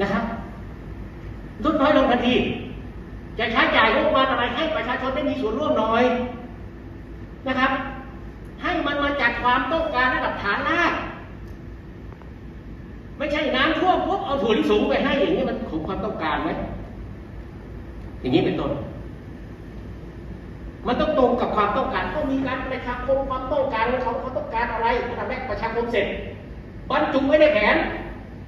นะครับลดน้อยลงทันที จะใช้จ่ายงบประมาณอะไรให้ประชาชนได้มีส่วนร่วมหน่อยนะครับ ให้มันมาจากความต้องการระดับฐานรากไม่ใช่น้ำท่วมปุ๊บเอาถั่วลิสงไปให้อย่างนี้มันของความต้องการไหมอย่างนี้เป็นต้นมันต้องตรงกับความต้องการต้องมีการประชาคมความต้องการของเขาเขาต้องการอะไรทำให้ประชาคมเสร็จบรรจุไว้ในแผน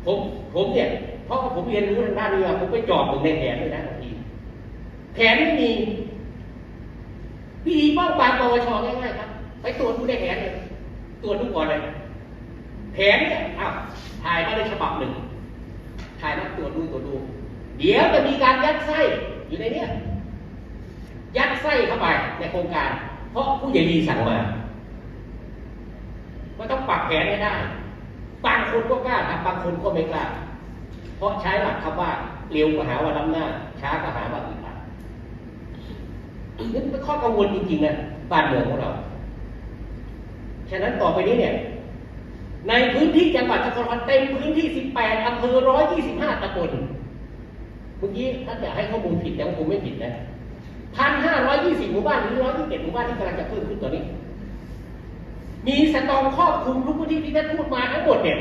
ผมผมเนี่ย เพราะผมเรียนรู้ทางด้านนี้มาผมไปจอบถึงในแผนเลยนะทีแผนไม่มีวิธีป้องปามปวชง่ายๆครับ ไปตรวจดูในแผนเลยตรวจดูก่อนเลยแผนเนี่ยอ้าวถ่ายมาในฉบับหนึ่งถ่ายมาตรวจดูตรวจดู เดี๋ยวจะมีการยัดไส้อยู่ในเนี้ยยัดไส้เข้าไปในโครงการ เพราะผู้ใหญ่ดีสั่งมาว่ต้องปรับแผนให้ได้ บางคนก็กล้าทำบางคนก็ไม่กล้า ราะใช้หลักคำว่าเร็วก็หาว่าล้ำหน้า ช้าก็หาว่าอึดอัดนี่เป็นข้อกังวลจริงๆนะบ้านเมืองของเรา ฉะนั้นต่อไปนี้เนี่ย ในพื้นที่จังหวัดนครปฐมเต็มพื้นที่ 18อำเภอ 125ตำบลเมื่อกี้ท่านอยากให้ข้อมูลผิดแต่ว่าผมไม่ผิดนะพันห้าร้อยยี่สิบหมู่บ้านหรือร้อยยี่สิบเจ็ดหมู่บ้านที่กำลังจะเพิ่มขึ้นตอนนี้ มีสตองครอบคลุมทุกพื้นที่ที่ท่านพูดมาทั้งหมดเนี่ย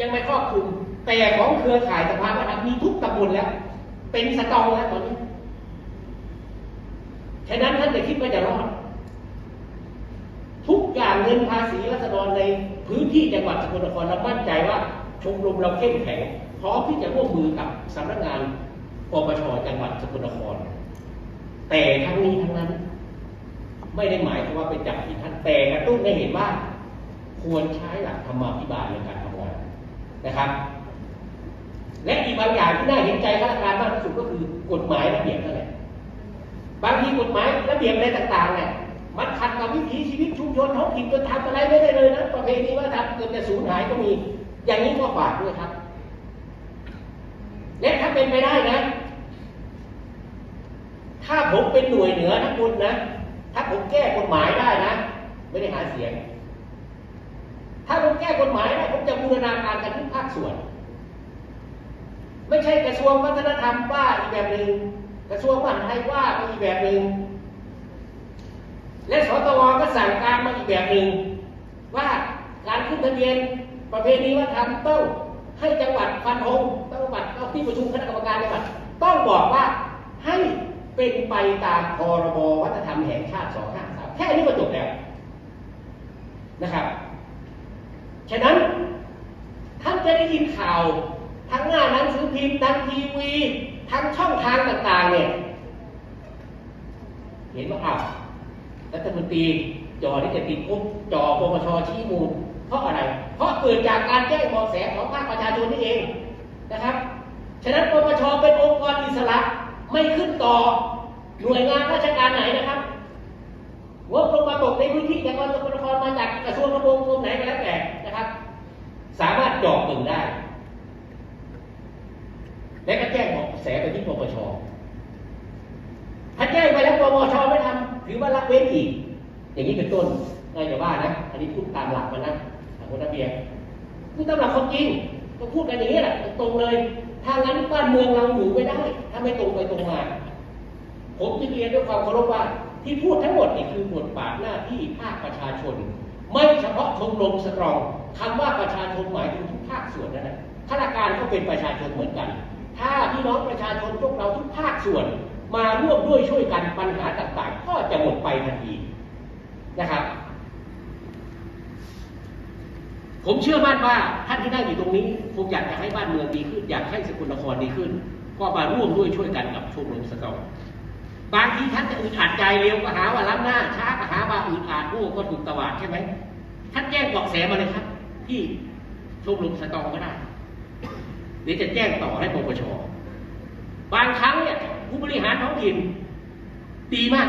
ยังไม่ครอบคลุม แต่ของเครือข่ายสภาวัฒนธรรมมีทุกตำบลแล้ว เป็นสตองแล้วตอนนี้ฉะนั้นท่านจะคิดว่าจะรอด ทุกอย่างเงินภาษีรัษฎรในพื้นที่จังหวัดสกลนครเรามั่นใจว่าชมรมเราเข้มแข็งพร้อมที่จะร่วมมือกับสำนักงานปปชจังหวัดสกลนคร แต่ทั้งนี้ทั้งนั้น ไม่ได้หมายความว่าเป็นจับผิดท่านแต่กระตุ้นให้เห็นว่า ควรใช้หลักธรรมาภิบาลในการทำงานนะครับ และอีกบางอย่างที่น่าเห็นใจข้าราชการมากที่สุดก็คือกฎหมายระเบียบนั่นแหละบางทีกฎหมายระเบียบอะไรต่างๆเนี่ยมันขัดกับวิถีชีวิตชุมชนท้องถิ่นจนทำอะไรไม่ได้เลยนะประเพณีว่าทำเกิดจะสูญหายก็มี อย่างนี้ก็ฝากด้วยครับ และถ้าเป็นไปได้นะ ถ้าผมเป็นหน่วยเหนือนะคุณนะ ถ้าผมแก้กฎหมายได้นะ ไม่ได้หาเสียง ถ้าผมแก้กฎหมายได้ผมจะบูรณาการกันทุกภาคส่วน ไม่ใช่กระทรวงวัฒนธรรมว่าอีกแบบหนึ่งกระทรวงมหาดไทยว่าไปอีกแบบหนึ่งและสตวก็สั่งการมาอีกแบบหนึ่งว่าการขึ้นทะเบียนประเพณีวัฒนธรรมต้องให้จังหวัดฟันธงต้องจังหวัดเอาที่ประชุมคณะกรรมการจังหวัดต้องบอกว่าให้เป็นไปตามพรบวัฒนธรรมแห่งชาติ 253 แค่นี้ก็จบแล้วนะครับ ฉะนั้นท่านจะได้ยินข่าว ทั้งหน้าหนังสือพิมพ์ทั้งทีวี ทั้งช่องทางต่างๆ เนี่ย เห็นว่าอ้าวรัฐมนตรีจอที่จะติดคุกจอปปชชี้มูล เพราะอะไร เพราะเกิดจากการแจ้งเบาะแสของภาคประชาชนนี่เองนะครับ ฉะนั้นปปชเป็นองค์กรอิสระไม่ขึ้นต่อหน่วยงานราชการไหนนะครับงบลงมาตกในพื้นที่จังหวัดสกลนครมาจากกระทรวงกระทรวงกรมไหนก็แล้วแต่นะครับ สามารถจอกตึงได้ และก็แจ้งบาะแสไปที่ปปชถ้าแจ้งไปแล้วปปชไม่ทำถือว่าละเว้นอีก อย่างนี้เป็นต้นน่าจะว่านะ อันนี้พูดตามหลักมันนะทางคนระเบียบพูดตามหลักความจริงก็พูดกันอย่างนี้แหละตรงเลยถ้างั้นบ้านเมืองเราอยู่ไม่ได้ ถ้าไม่ตรงไปตรงมา ผมจึงเรียนด้วยความเคารพว่า ที่พูดทั้งหมดนี่คือบทบาทหน้าที่ภาคประชาชน ไม่เฉพาะชมรมสตรองคำว่าประชาชนหมายถึงทุกภาคส่วนนั่นแหละข้าราชการก็เป็นประชาชนเหมือนกัน พี่น้องประชาชนพวกเราทุกภาคส่วน มาร่วมด้วยช่วยกันปัญหาต่างๆ ก็จะหมดไปทันทีนะครับ ผมเชื่อมั่นว่าท่านที่นั่งอยู่ตรงนี้คงอยากจะให้บ้านเมืองดีขึ้น อยากให้สกลนครดีขึ้น ก็มาร่วมด้วยช่วยกันกับชมรมสตองบางทีท่านจะอึดอัดใจเร็วก็หาว่าล้ำหน้าช้าก็หาว่าอึดอัดโง่ก็ถูกตวาดใช่ไหมท่านแจ้งเบาะแสมาเลยครับ ที่ชมรมสตองก็ได้เดี๋ยวจะแจ้งต่อให้ปปช บางครั้งเนี่ยผู้บริหารท้องถิ่นดีมาก